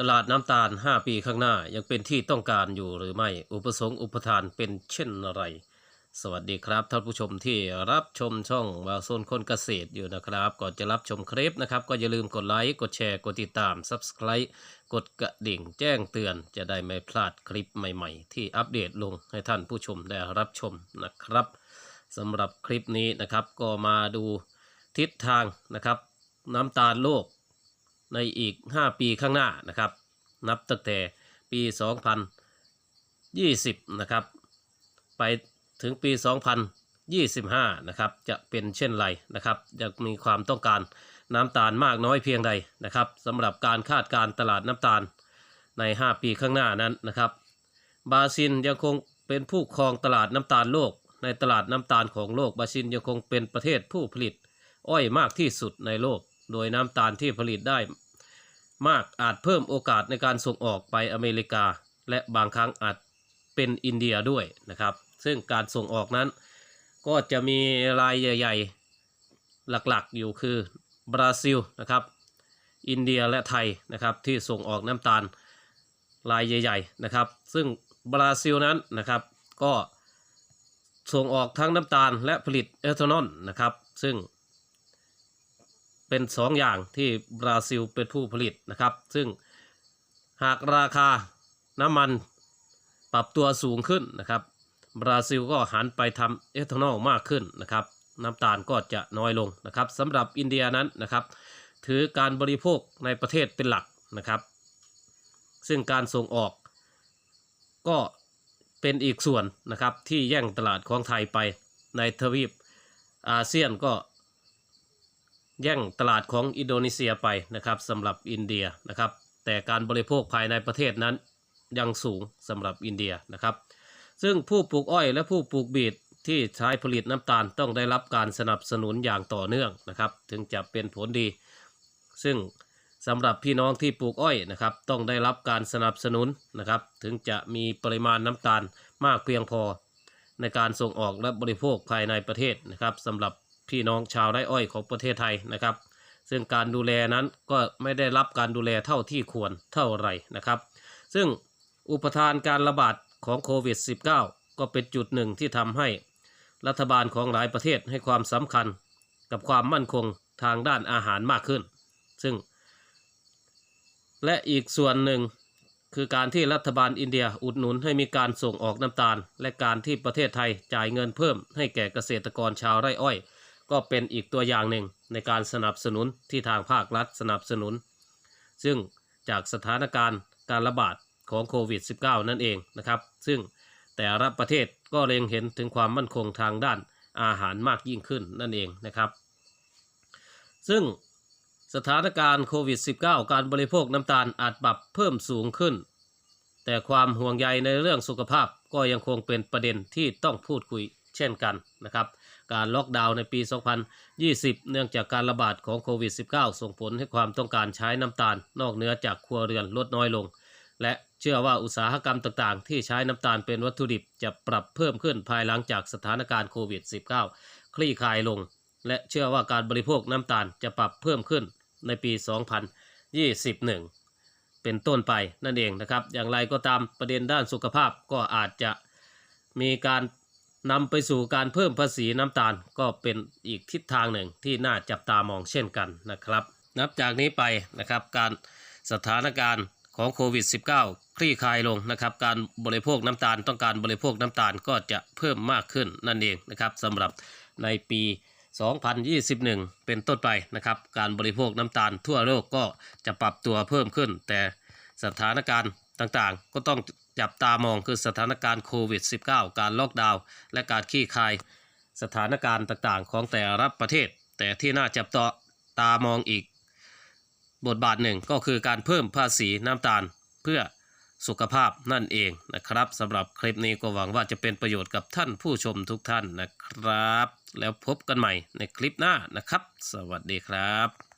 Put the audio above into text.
ตลาดน้ำตาล 5 ปีข้างหน้ายังเป็นที่ต้องการอยู่หรือไม่ อุปสงค์อุปทานเป็นเช่นไร สวัสดีครับท่านผู้ชมที่รับชมช่องวาโซนคนเกษตรอยู่นะครับ ก่อนจะรับชมคลิปนะครับ ก็อย่าลืมกดไลค์ กดแชร์ กดติดตาม Subscribe กดกระดิ่งแจ้งเตือนจะได้ไม่พลาดคลิปใหม่ๆ ที่อัปเดตลงให้ท่านผู้ชมได้รับชมนะครับสำหรับคลิปนี้นะครับก็มาดูทิศทางนะครับ น้ำตาลโลก ในอีก 5 ปีข้างหน้านะครับ นับตั้งแต่ปี 2020 นะครับ ไปถึงปี 2025 นะครับ จะเป็นเช่นไรนะครับจะมีความต้องการน้ำตาลมากน้อยเพียงใดนะครับสำหรับการคาดการตลาดน้ำตาลใน 5 ปีข้างหน้านั้นนะครับ บราซิลยังคงเป็นผู้ครองตลาดน้ำตาลโลก ในตลาดน้ำตาลของโลกบราซิลยังคงเป็นประเทศผู้ผลิต อ้อยมากที่สุดในโลก โดยน้ำตาลที่ผลิตได้ มากอาจเพิ่มโอกาสในการส่งออกไปอเมริกา และบางครั้งอาจเป็นอินเดียด้วยนะครับ ซึ่งการส่งออกนั้น ก็จะมีรายใหญ่ ๆ หลักๆอยู่คือบราซิลนะครับ อินเดียและไทยนะครับที่ส่งออกน้ำตาลรายใหญ่ ๆนะครับ ซึ่งบราซิลนั้นนะครับก็ส่งออกทั้งน้ำตาลและผลิตเอทานอลนะครับ ซึ่ง เป็นสองอย่างที่บราซิลเป็นผู้ผลิตนะครับ ซึ่งหากราคาน้ำมันปรับตัวสูงขึ้นนะครับ บราซิลก็หันไปทำเอทานอลมากขึ้นนะครับน้ำตาลก็จะน้อยลงนะครับสำหรับอินเดียนั้นนะครับ ถือการบริโภคในประเทศเป็นหลักนะครับ ซึ่งการส่งออกก็เป็นอีกส่วนนะครับที่แย่งตลาดของไทยไปในทวีปอาเซียนก็ แย่งตลาดของอินโดนีเซียไปนะครับสำหรับอินเดียนะครับ แต่การบริโภคภายในประเทศนั้นยังสูงสำหรับอินเดียนะครับ ซึ่งผู้ปลูกอ้อยและผู้ปลูกบีทที่ใช้ผลิตน้ำตาลต้องได้รับการสนับสนุนอย่างต่อเนื่องนะครับ ถึงจะเป็นผลดี ซึ่งสำหรับพี่น้องที่ปลูกอ้อยนะครับ ต้องได้รับการสนับสนุนนะครับ ถึงจะมีปริมาณน้ำตาลมากเพียงพอ ในการส่งออกและบริโภคภายในประเทศนะครับสำหรับ พี่น้องชาวไร่อ้อยของประเทศไทยนะครับ ซึ่งการดูแลนั้นก็ไม่ได้รับการดูแลเท่าที่ควรเท่าไหร่นะครับ ซึ่งอุปทานการระบาดของโควิด -19 ก็เป็นจุดหนึ่งที่ทำให้รัฐบาลของหลายประเทศให้ความสำคัญกับความมั่นคงทางด้านอาหารมากขึ้น ซึ่ง และอีกส่วนหนึ่งคือการที่รัฐบาลอินเดียอุดหนุนให้มีการส่งออกน้ำตาล และการที่ประเทศไทยจ่ายเงินเพิ่มให้แก่เกษตรกรชาวไร่อ้อย ก็เป็นอีกตัวอย่างหนึ่งในการสนับสนุนที่ทางภาครัฐสนับสนุน ซึ่งจากสถานการณ์การระบาดของโควิด -19 นั่นเองนะครับ ซึ่งแต่ละประเทศก็เล็งเห็นถึงความมั่นคงทางด้านอาหารมากยิ่งขึ้นนั่นเองนะครับ ซึ่งสถานการณ์โควิด -19 การบริโภคน้ำตาลอาจปรับเพิ่มสูงขึ้น แต่ความห่วงใยในเรื่องสุขภาพก็ยังคงเป็นประเด็นที่ต้องพูดคุย เช่นกันนะครับการล็อกดาวน์ในปี 2020 เนื่องจากการระบาดของโควิด -19 ส่งผลให้ความต้องการใช้น้ำตาล นอกเหนือจากครัวเรือนลดน้อยลง และเชื่อว่าอุตสาหกรรมต่างๆ ที่ใช้น้ำตาลเป็นวัตถุดิบจะปรับเพิ่มขึ้นภายหลังจากสถานการณ์โควิด -19 คลี่คลายลง และเชื่อว่าการบริโภคน้ำตาลจะปรับเพิ่มขึ้นในปี 2021 เป็นต้นไปนั่นเองนะครับ อย่างไรก็ตามประเด็นด้านสุขภาพก็อาจจะมีการ นำไปสู่การเพิ่มภาษีน้ำตาลก็เป็นอีกทิศทางหนึ่งที่น่าจับตามองเช่นกันนะครับ นับจากนี้ไปนะครับการสถานการณ์ของโควิด -19 คลี่คลายลงนะครับ การบริโภคน้ำตาลต้องการบริโภคน้ำตาลก็จะเพิ่มมากขึ้นนั่นเองนะครับสำหรับในปี 2021 เป็นต้นไปนะครับ การบริโภคน้ำตาลทั่วโลกก็จะปรับตัวเพิ่มขึ้น แต่สถานการณ์ต่างๆ ก็ต้อง จับตามองคือสถานการณ์โควิด -19 การล็อกดาวน์และการคลี่คายสถานการณ์ต่างๆ ของแต่ละประเทศ แต่ที่น่าจับตาตามองอีก บทบาทหนึ่งก็คือการเพิ่มภาษีน้ำตาลเพื่อสุขภาพนั่นเองนะครับสำหรับคลิปนี้ก็หวังว่าจะเป็นประโยชน์กับท่านผู้ชมทุกท่านนะครับ แล้วพบกันใหม่ในคลิปหน้านะครับ สวัสดีครับ